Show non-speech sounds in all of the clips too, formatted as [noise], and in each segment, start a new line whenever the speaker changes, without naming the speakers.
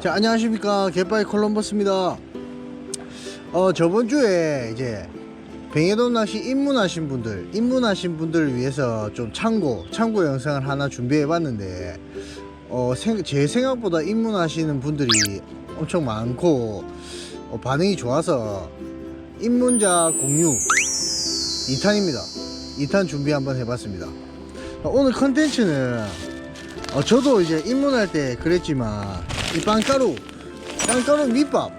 자 안녕하십니까. 갯바이 콜럼버스입니다. 어 저번 주에 이제 뱅에돈 낚시 입문하신 분들 입문하신 분들을 위해서 좀 참고 참고 영상을 하나 준비해 봤는데 어, 생- 제 생각보다 입문하시는 분들이 엄청 많고 어, 반응이 좋아서 입문자 공유 2탄입니다. 2탄 준비 한번 해봤습니다. 어, 오늘 컨텐츠는 어, 저도 이제 입문할 때 그랬지만 이 빵가루 빵가루 밑밥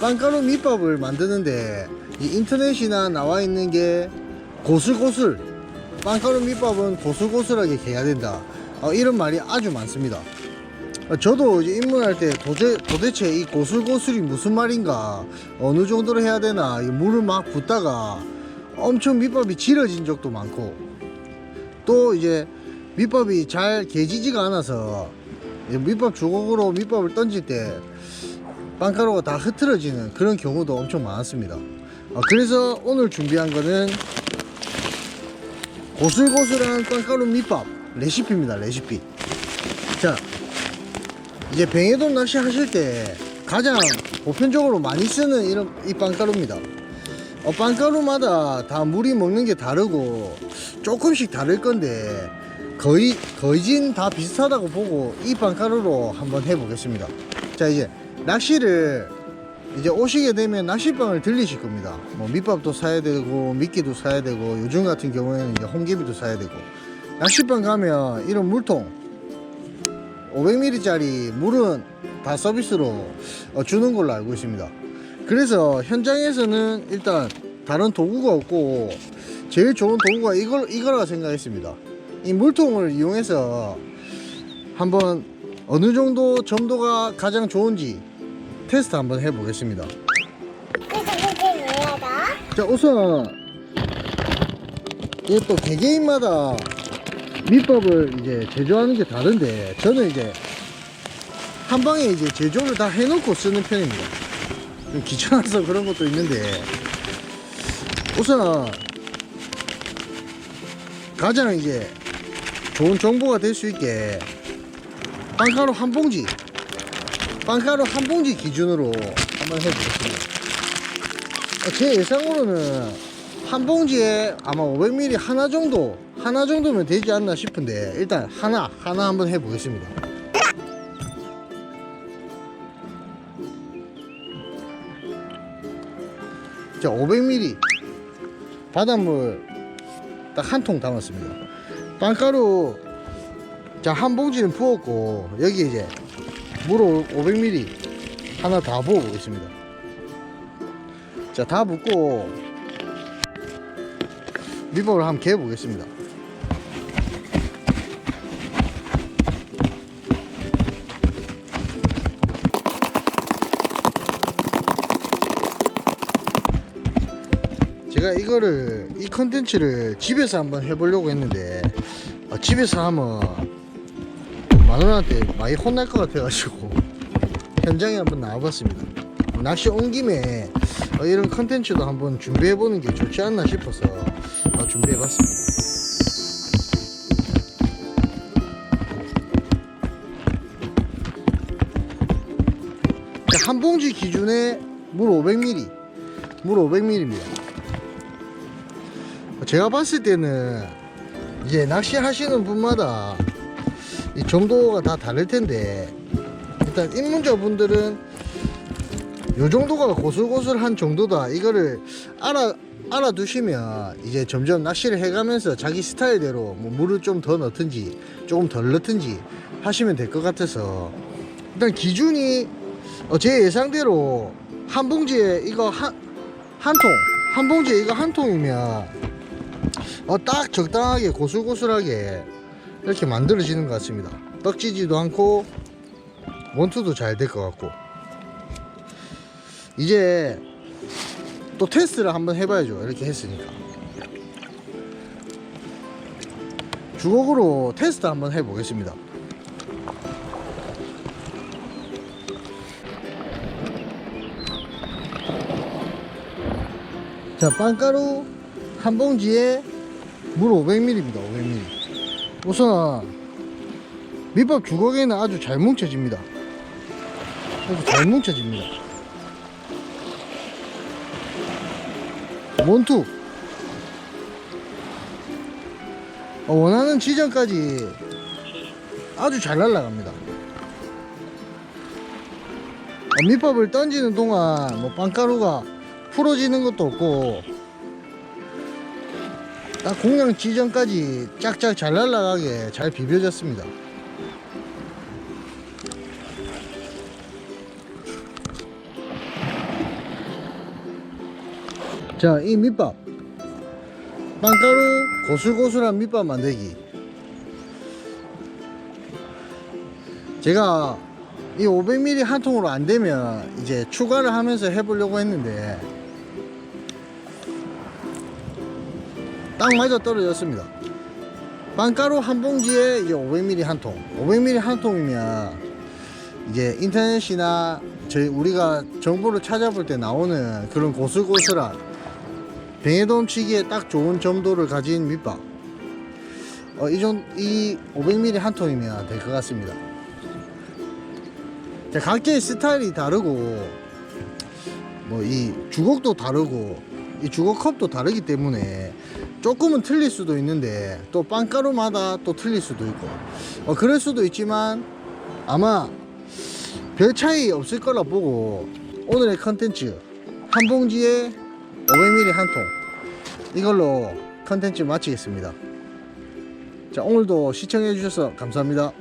빵가루 밑밥을 만드는데 이 인터넷이나 나와 있는 게 고슬고슬 빵가루 밑밥은 고슬고슬하게 개야 된다. 어, 이런 말이 아주 많습니다. 어, 저도 이제 입문할 때 도대, 도대체 이 고슬고슬이 무슨 말인가 어느 정도로 해야 되나 이 물을 막 붓다가 엄청 밑밥이 질어진 적도 많고 또 이제 밑밥이 잘 개지지가 않아서 밑밥 주걱으로 밑밥을 던질 때 빵가루가 다 흐트러지는 그런 경우도 엄청 많았습니다. 어, 그래서 오늘 준비한 거는 고슬고슬한 빵가루 밑밥 레시피입니다. 레시피. 자, 이제 뱅에돈 낚시 하실 때 가장 보편적으로 많이 쓰는 이런 이 빵가루입니다. 어, 빵가루마다 다 물이 먹는 게 다르고 조금씩 다를 건데 거의 거의진 다 비슷하다고 보고 이 빵가루로 한번 해보겠습니다. 자 이제 낚시를 이제 오시게 되면 낚시방을 들리실 겁니다. 뭐 밑밥도 사야 되고 미끼도 사야 되고 요즘 같은 경우에는 이제 홍개비도 사야 되고 낚시방 가면 이런 물통 500ml짜리 물은 다 서비스로 어, 주는 걸로 알고 있습니다. 그래서 현장에서는 일단 다른 도구가 없고 제일 좋은 도구가 이걸 이거라 생각했습니다. 이 물통을 이용해서 한번 어느 정도 점도가 가장 좋은지 테스트 한번 해보겠습니다. 자 우선 이게 또 개개인마다 밑밥을 이제 제조하는 게 다른데 저는 이제 한 방에 이제 제조를 다 해놓고 쓰는 편입니다. 좀 귀찮아서 그런 것도 있는데 우선 가장 이제 좋은 정보가 될 수 있게 빵가루 한 봉지 빵가루 한 봉지 기준으로 한번 해보겠습니다. 어, 제 예상으로는 한 봉지에 아마 500ml 하나 정도 하나 정도면 되지 않나 싶은데 일단 하나 하나 한번 해보겠습니다. 자 500ml 바닷물 딱 한 통 담았습니다. 빵가루 자한 봉지는 부었고 여기 이제 물 500ml 하나 다 부어 보겠습니다. 자, 다 붓고 밑밥을 한번 개어 보겠습니다. 제가 이거를 이 컨텐츠를 집에서 한번 해보려고 했는데 어, 집에서 하면 마누라한테 많이 혼날 것 같아가지고 [laughs] 현장에 한번 나와봤습니다. 낚시 온 김에 어, 이런 컨텐츠도 한번 준비해보는 게 좋지 않나 싶어서 어, 준비해봤습니다. 자, 한 봉지 기준에 물 500ml, 물 500ml입니다. 제가 봤을 때는 이제 낚시 하시는 분마다 이 정도가 다 다를 텐데 일단 입문자분들은 요 정도가 고슬고슬한 정도다. 이거를 알아 알아두시면 이제 점점 낚시를 해가면서 자기 스타일대로 뭐 물을 좀 더 넣든지 조금 덜 넣든지 하시면 될 것 같아서 일단 기준이 어, 제 예상대로 한 봉지에 이거 한 한 통, 한 봉지에 이거 한 통이면 어, 딱 적당하게 고슬고슬하게 이렇게 만들어지는 것 같습니다. 떡지지도 않고 원투도 잘 될 것 같고 이제 또 테스트를 한번 해봐야죠. 이렇게 했으니까 주걱으로 테스트 한번 해보겠습니다. 자, 빵가루 한 봉지에 물 500ml입니다. 500ml. 우선 밑밥 주걱에는 아주 잘 뭉쳐집니다. 아주 잘 뭉쳐집니다. 원투 어, 원하는 지점까지 아주 잘 날아갑니다. 어, 밑밥을 던지는 동안 뭐 빵가루가 풀어지는 것도 없고 딱 공양 지점까지 짝짝 잘 날아가게 잘 비벼졌습니다. 자, 이 밑밥. 빵가루 고슬고슬한 밑밥 만들기. 제가 이 500ml 한 통으로 안 되면 이제 추가를 하면서 해보려고 했는데 딱 맞아 떨어졌습니다. 빵가루 한 봉지에 이제 500ml 한 통. 500ml 한 통이면 이제 인터넷이나 저희 우리가 정보를 찾아볼 때 나오는 그런 고슬고슬한 뱅에돔 치기에 딱 좋은 점도를 가진 밑밥. 어, 이, 정, 이 500ml 한 통이면 될 것 같습니다. 자, 각계의 스타일이 다르고, 뭐, 이 주걱도 다르고, 이 주걱컵도 다르기 때문에 조금은 틀릴 수도 있는데, 또 빵가루마다 또 틀릴 수도 있고, 어, 그럴 수도 있지만, 아마 별 차이 없을 거라 보고, 오늘의 컨텐츠, 한 봉지에 500ml 한 통. 이걸로 컨텐츠 마치겠습니다. 자, 오늘도 시청해 주셔서 감사합니다.